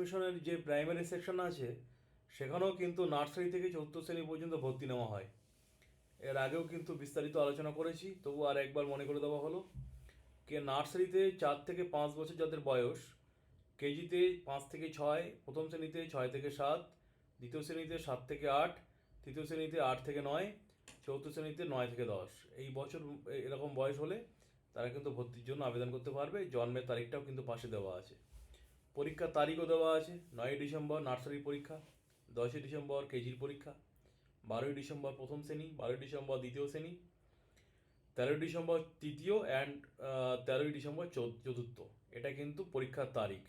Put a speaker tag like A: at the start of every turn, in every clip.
A: মিশনের যে primary section আছে, সেখানেও কিন্তু নার্সারি থেকে চতুর্থ শ্রেণি পর্যন্ত ভর্তি নেওয়া হয়। এর আগেও কিন্তু বিস্তারিত আলোচনা করেছি তবু আর একবার মনে করে দেওয়া হলো কে নার্সারিতে চার থেকে পাঁচ বছর যাদের বয়স, কেজিতে পাঁচ থেকে ছয়, প্রথম শ্রেণীতে ছয় থেকে সাত, দ্বিতীয় শ্রেণীতে সাত থেকে আট, তৃতীয় শ্রেণীতে আট থেকে নয়, চতুর্থ শ্রেণীতে নয় থেকে দশ। এই বছর এরকম বয়স হলে তারা কিন্তু ভর্তির জন্য আবেদন করতে পারবে, জন্মের তারিখটাও কিন্তু পাশে দেওয়া আছে। পরীক্ষার তারিখও দেওয়া আছে, নয়ই ডিসেম্বর নার্সারি পরীক্ষা, দশই ডিসেম্বর কেজির পরীক্ষা, বারোই ডিসেম্বর প্রথম শ্রেণি, বারোই ডিসেম্বর দ্বিতীয় শ্রেণি, তেরোই ডিসেম্বর তৃতীয় অ্যান্ড তেরোই ডিসেম্বর চতুর্থ। এটা কিন্তু পরীক্ষার তারিখ।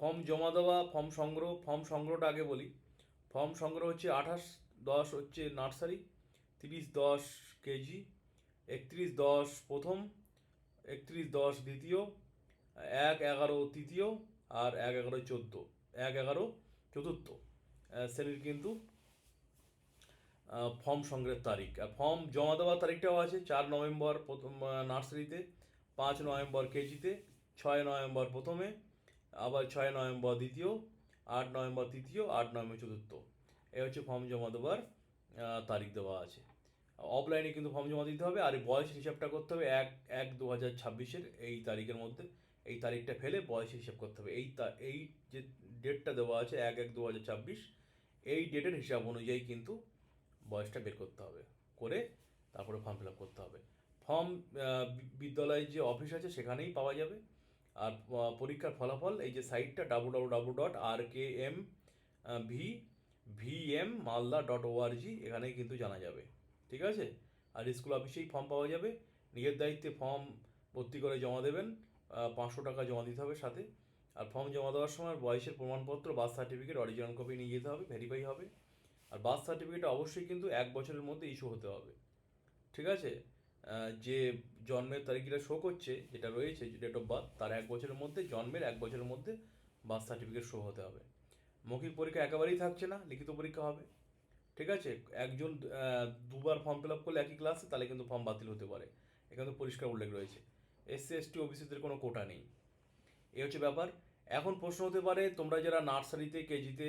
A: ফর্ম জমা দেওয়া, ফর্ম সংগ্রহ, ফর্ম সংগ্রহটা আগে বলি। ফর্ম সংগ্রহ হচ্ছে আঠাশ, দশ হচ্ছে নার্সারি, তিরিশ, দশ কেজি, একত্রিশ, দশ প্রথম, একত্রিশ, দশ দ্বিতীয়, এক, এগারো তৃতীয় আর এক এগারো চোদ্দ। এক এগারো চতুর্থ। শ্রেণির কিন্তু ফর্ম সংগ্রহের তারিখ। ফর্ম জমা দেওয়ার তারিখটাও আছে, চার নভেম্বর প্রথম নার্সারিতে, পাঁচ নভেম্বর কেজিতে, ছয় নভেম্বর প্রথমে, আবার ছয় নভেম্বর দ্বিতীয়, আট নভেম্বর তৃতীয়, আট নভেম্বর চতুর্থ। এই হচ্ছে ফর্ম জমা দেওয়ার তারিখ দেওয়া আছে। অফলাইনে কিন্তু ফর্ম জমা দিতে হবে, আর বয়স হিসাবটা করতে হবে এক এক দু হাজার ছাব্বিশের এই তারিখের মধ্যে। এই তারিখটা ফেলে বয়স হিসাব করতে হবে। এই তা, এই যে ডেটটা দেওয়া আছে এক এক দু হাজার ছাব্বিশ, এই ডেটের হিসাব অনুযায়ী কিন্তু বয়সটা বের করতে হবে। করে তারপরে ফর্ম ফিল আপ করতে হবে। ফর্ম বিদ্যালয়ের যে অফিস আছে সেখানেই পাওয়া যাবে। আর পরীক্ষার ফলাফল, এই যে সাইটটা W W W dot R K M V V M Malda dot ORG এখানেই কিন্তু জানা যাবে। ঠিক আছে? আর স্কুল অফিসেই ফর্ম পাওয়া যাবে। নিজের দায়িত্বে ফর্ম ভর্তি করে জমা দেবেন। পাঁচশো টাকা জমা দিতে হবে সাথে। আর ফর্ম জমা দেওয়ার সময় বয়সের প্রমাণপত্র বার্থ সার্টিফিকেট অরিজিনাল কপি নিয়ে যেতে হবে ভেরিফাই হবে। আর বার্থ সার্টিফিকেট অবশ্যই কিন্তু এক বছরের মধ্যে ইস্যু হতে হবে। ঠিক আছে? যে জন্মের তারিখটা শো করছে, যেটা রয়েছে ডেট অফ বার্থ তার এক বছরের মধ্যে, জন্মের এক বছরের মধ্যে বার্থ সার্টিফিকেট শো হতে হবে। মৌখিক পরীক্ষা একেবারেই থাকছে না, লিখিত পরীক্ষা হবে। ঠিক আছে? একজন দুবার ফর্ম ফিল আপ করলে একই ক্লাসে তাহলে কিন্তু ফর্ম বাতিল হতে পারে। এখানে পরিষ্কার উল্লেখ রয়েছে। এসসি এসটি ওবিসিদের কোনো কোটা নেই। এই হচ্ছে ব্যাপার। এখন প্রশ্ন হতে পারে, তোমরা যারা নার্সারিতে, কেজিতে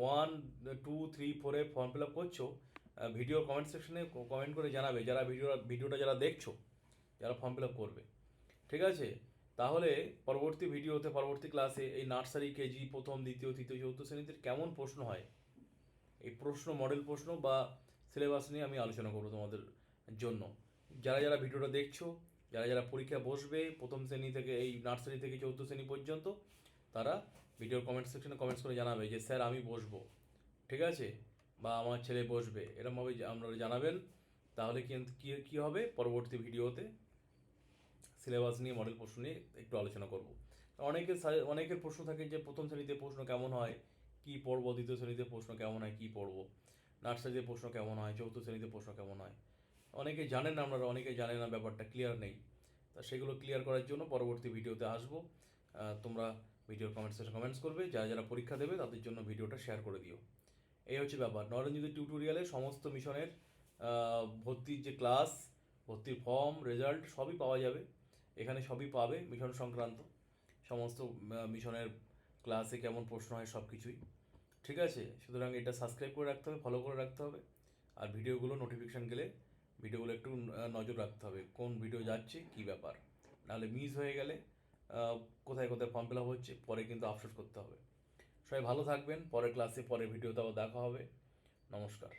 A: ওয়ান টু থ্রি ফোরে ফর্ম ফিল আপ করছ ভিডিও কমেন্ট সেকশনে কমেন্ট করে জানাবে। যারা ভিডিও ভিডিওটা যারা দেখছ, যারা ফর্ম ফিল আপ করবে। ঠিক আছে? তাহলে পরবর্তী ভিডিওতে পরবর্তী ক্লাসে এই নার্সারি, কেজি, প্রথম, দ্বিতীয়, তৃতীয়, চতুর্থ শ্রেণীতে কেমন প্রশ্ন হয়? এই প্রশ্ন মডেল প্রশ্ন বা সিলেবাস নিয়ে আমি আলোচনা করব তোমাদের জন্য। যারা যারা ভিডিওটা দেখছ যারা যারা পরীক্ষা বসবে প্রথম শ্রেণি থেকে এই নার্সারি থেকে চৌদ্দ শ্রেণি পর্যন্ত, তারা ভিডিওর কমেন্ট সেকশনে কমেন্টস করে জানাবে যে, স্যার, আমি বসবো। ঠিক আছে? বা আমার ছেলে বসবে। এরমভাবে আপনারা জানাবেন। তাহলে কিন্তু কী কী হবে? পরবর্তী ভিডিওতে সিলেবাস নিয়ে মডেল প্রশ্ন নিয়ে একটু আলোচনা করব। অনেকের অনেকের প্রশ্ন থাকে যে, প্রথম শ্রেণীতে প্রশ্ন কেমন হয়? কি পড়ব? দ্বিতীয় শ্রেণীতে প্রশ্ন কেমন হয়? কি পড়ব? নার্সারিতে প্রশ্ন কেমন হয়? চতুর্থ শ্রেণীতে প্রশ্ন কেমন হয়? অনেকে জানেন আপনারা অনেকে জানেন না, ব্যাপারটা ক্লিয়ার নেই। তা সেগুলো ক্লিয়ার করার জন্য পরবর্তী ভিডিওতে আসব। তোমরা ভিডিওর কমেন্ট সেকশনে কমেন্টস করবে, যারা যারা পরীক্ষা দেবে তাদের জন্য ভিডিওটা শেয়ার করে দিও। এই হচ্ছে ব্যাপার। নরেন্দ্র টিউটোরিয়ালে সমস্ত মিশনের ভর্তির যে ক্লাস ভর্তির ফর্ম রেজাল্ট সবই পাওয়া যাবে। এখানে সবই পাবে মিশন সংক্রান্ত। সমস্ত মিশনের ক্লাসে কেমন প্রশ্ন হয় সব কিছুই ঠিক আছে? সুতরাং এটা সাবস্ক্রাইব করে রাখতে হবে ফলো করে রাখতে হবে। আর ভিডিওগুলো নোটিফিকেশান গেলে ভিডিওগুলো একটু নজর রাখতে হবে, কোন ভিডিও যাচ্ছে, কি ব্যাপার? নাহলে মিস হয়ে গেলে কোথায় কোথায় ফর্ম ফিল আপ হচ্ছে, পরে কিন্তু আফসোস করতে হবে। সবাই ভালো থাকবেন, পরের ক্লাসে পরের ভিডিওতে আবার দেখা হবে। নমস্কার।